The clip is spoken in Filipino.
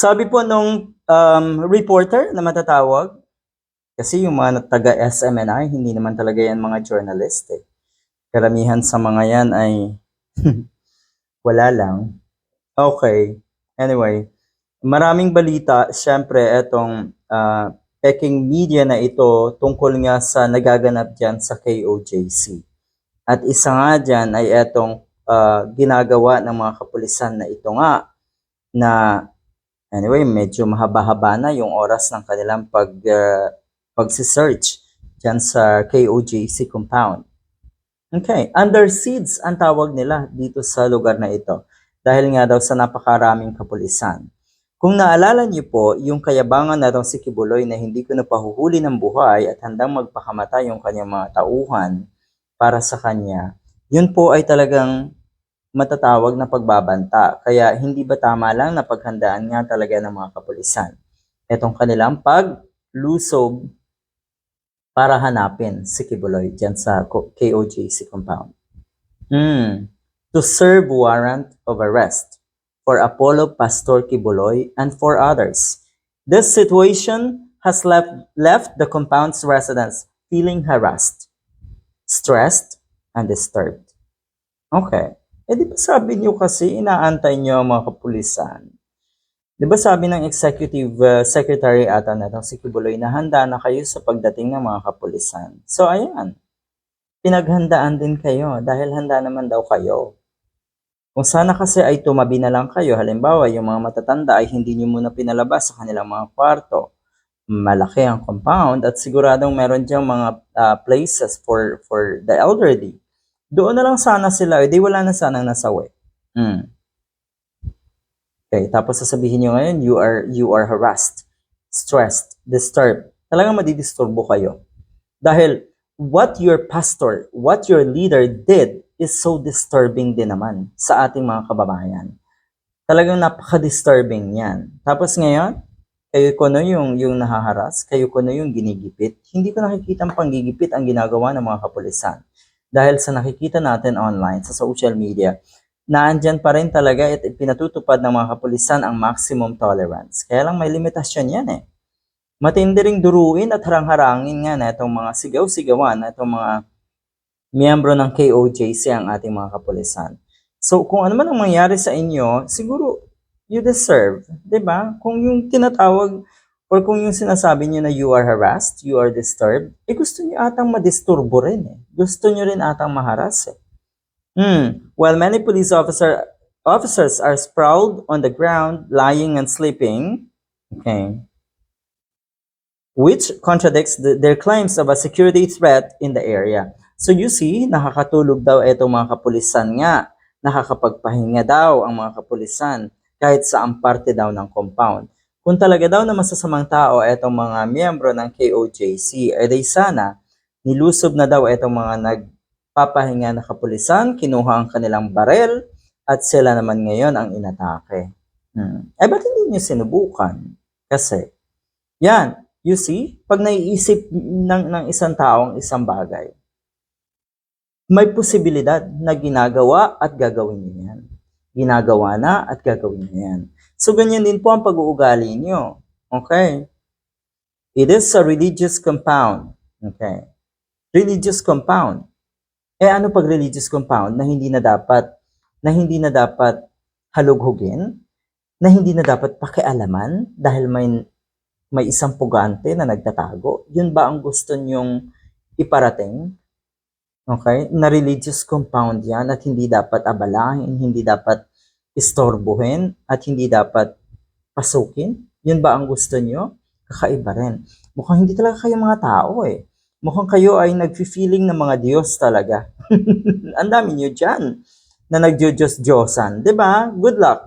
Sabi po nung um, reporter na matatawag, kasi yung mga taga SMNI, hindi naman talaga yan mga journalist eh. Karamihan sa mga yan ay wala lang. Okay. Anyway, maraming balita. Siyempre, etong ah, peking media na ito tungkol nga sa nagaganap dyan sa KOJC. At isa nga dyan ay etong ah, ginagawa ng mga kapulisan na ito nga na anyway, medyo mahaba-haba na yung oras ng kanilang pag ah, pagsi-search dyan sa KOJC compound. Okay, under siege ang tawag nila dito sa lugar na ito dahil nga daw sa napakaraming kapulisan. Kung naalala niyo po, yung kayabangan na daw si Kibuloy na hindi ko napahuhuli ng buhay at handang magpakamatay yung kanyang mga tauhan para sa kanya, yun po ay talagang matatawag na pagbabanta. Kaya hindi ba tama lang na paghandaan nga talaga ng mga kapulisan? Etong kanilang paglusob para hanapin si Kibuloy dyan sa ko- KOJC compound. Hmm. To serve warrant of arrest for Apollo Pastor Kibuloy and for others. This situation has left, left the compound's residents feeling harassed, stressed, and disturbed. Okay. Eh di ba sabi niyo kasi inaantay niyo ang mga kapulisan? Di ba sabi ng executive uh, secretary ata na si Kibuloy na handa na kayo sa pagdating ng mga kapulisan. So ayan, pinaghandaan din kayo dahil handa naman daw kayo. Kung sana kasi ay tumabi na lang kayo, halimbawa yung mga matatanda ay hindi nyo muna pinalabas sa kanilang mga kwarto. Malaki ang compound at siguradong meron diyang mga ah, places for for the elderly. Doon na lang sana sila, eh, di wala na sanang nasawi. Hmm. Okay, tapos sasabihin nyo ngayon, you are, you are harassed, stressed, disturbed. Talagang madidisturbo kayo. Dahil what your pastor, what your leader did is so disturbing din naman sa ating mga kababayan. Talagang napaka-disturbing yan. Tapos ngayon, kayo ko na yung, yung nahaharas, kayo ko na yung ginigipit. Hindi ko nakikita ang panggigipit ang ginagawa ng mga kapulisan. Dahil sa nakikita natin online, sa social media, naandyan pa rin talaga at pinatutupad ng mga kapulisan ang maximum tolerance. Kaya lang may limitasyon yan eh. Matindi ring duruin at harang-harangin nga na itong mga sigaw-sigawan, itong mga miyembro ng KOJC ang ating mga kapulisan. So kung ano man ang mangyari sa inyo, siguro you deserve, 'di ba? Kung yung tinatawag or kung yung sinasabi niyo na you are harassed, you are disturbed, eh gusto niyo atang madisturbo rin eh. Gusto niyo rin atang maharas eh. Hmm. While many police officer officers are sprawled on the ground, lying and sleeping, okay, which contradicts the- their claims of a security threat in the area. So you see, nakakatulog daw itong mga kapulisan nga. Nakakapagpahinga daw ang mga kapulisan kahit sa ang parte daw ng compound. Kung talaga daw na masasamang tao itong mga miyembro ng KOJC, eh di sana nilusob na daw itong mga nagpapahinga na kapulisan, kinuha ang kanilang barel, at sila naman ngayon ang inatake. Hmm. Eh ba't hindi nyo sinubukan? Kasi, yan, you see, pag naiisip ng, ng isang taong isang bagay, may posibilidad na ginagawa at gagawin niyo yan. Ginagawa na at gagawin niyo yan. So, ganyan din po ang pag-uugali niyo. Okay? It is a religious compound. Okay? Religious compound. Eh ano pag religious compound na hindi na dapat na hindi na dapat halughugin, na hindi na dapat pakialaman dahil may may isang pugante na nagtatago. Yun ba ang gusto nyong iparating? Okay? Na religious compound yan at hindi dapat abalahin, hindi dapat istorbohin, at hindi dapat pasukin. Yun ba ang gusto nyo? Kakaiba rin. Mukhang hindi talaga kayo mga tao eh. Mukhang kayo ay nag-feeling ng mga Diyos talaga. ang dami nyo dyan na nagjo-Diyos-Diyosan. 'di ba? Good luck.